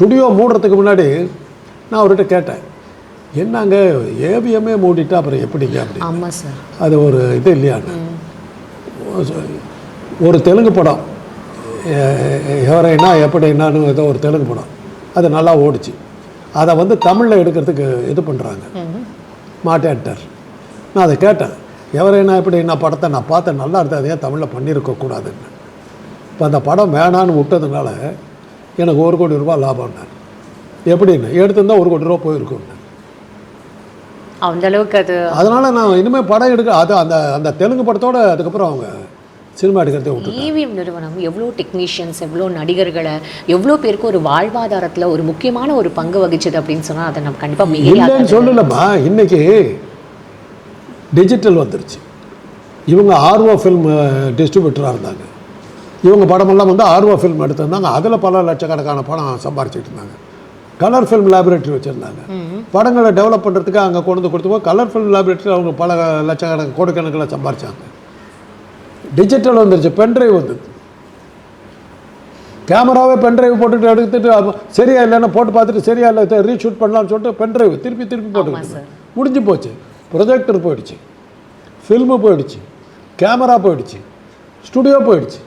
Studio மூடுறதுக்கு முன்னாடி நான் அவர்கிட்ட கேட்டேன். என்னங்க ஏவிஎம்ஏ மூடிட்டா அப்புறம் எப்படிங்க? அப்படி ஆமாம் சார். அது ஒரு இது இல்லையான்னு. ஒரு தெலுங்கு படம். எவரைனா எப்படின்னான்னு ஏதோ ஒரு தெலுங்கு படம். அது நல்லா ஓடிச்சு. அதை வந்து தமிழில் எடுக்கிறதுக்கு இது பண்ணுறாங்க மாட்டேன்ட்டார் நான் அதை கேட்டேன். எவரைனா எப்படி நான் படத்தை நான் பார்த்தேன் நல்லா இருந்தது. அதை ஏன் தமிழில் பண்ணியிருக்க கூடாதுன்னு இப்போ அந்த படம் வேணான்னு விட்டதுனால எனக்கு ஒரு கோடி ரூபாய் லாபம்னார் எப்படின்னு எடுத்திருந்தா ஒரு கோடி ரூபா போயிருக்கும்னு அந்த அளவுக்கு அது அதனால் நான் இனிமேல் படம் எடுக்க அது அந்த அந்த தெலுங்கு படத்தோட அதுக்கப்புறம் அவங்க சினிமா எடுக்கிறதே விட்டு ஏவிஎம் நிறுவனம் எவ்வளோ டெக்னீஷியன்ஸ் எவ்வளோ நடிகர்களை எவ்வளோ பேருக்கு ஒரு வாழ்வாதாரத்தில் ஒரு முக்கியமான ஒரு பங்கு வகிச்சது அப்படின்னு சொன்னால் அதை நம்ம கண்டிப்பாக இல்லைன்னு சொல்லலம்மா. இன்னைக்கு டிஜிட்டல் வந்துருச்சு. இவங்க ஆர்வோ ஃபில்ம் டிஸ்ட்ரிபியூட்டராக இருந்தாங்க. இவங்க படமெல்லாம் வந்து ஆர்வோ ஃபில்ம் எடுத்திருந்தாங்க. அதில் பல லட்சக்கணக்கான பணம் சம்பாரிச்சிட்டு இருந்தாங்க. கலர் ஃபில்ம் லேபரேட்டரி வச்சுருந்தாங்க. படங்களை டெவலப் பண்ணுறதுக்கு அங்கே கொண்டு வந்து கொடுத்துப்போ கலர் ஃபில்ம் லேபரேட்டரி அவங்க பல லட்சக்கணக்கு கோடிக்கணக்கில் சம்பாரிச்சாங்க. டிஜிட்டல் வந்துருச்சு பென்ட்ரைவ் வந்தது. கேமராவே பென்ட்ரைவ் போட்டுட்டு எடுத்துட்டு சரியா இல்லைன்னா போட்டு பார்த்துட்டு சரியா இல்லை ரீஷூட் பண்ணலாம்னு சொல்லிட்டு பென்ட்ரைவ் திருப்பி திருப்பி போட்டுக்கிட்டு முடிஞ்சு போச்சு. ப்ரொஜெக்டர் போயிடுச்சு. ஃபில்மு போயிடுச்சு. கேமரா போயிடுச்சு. ஸ்டுடியோ போயிடுச்சு.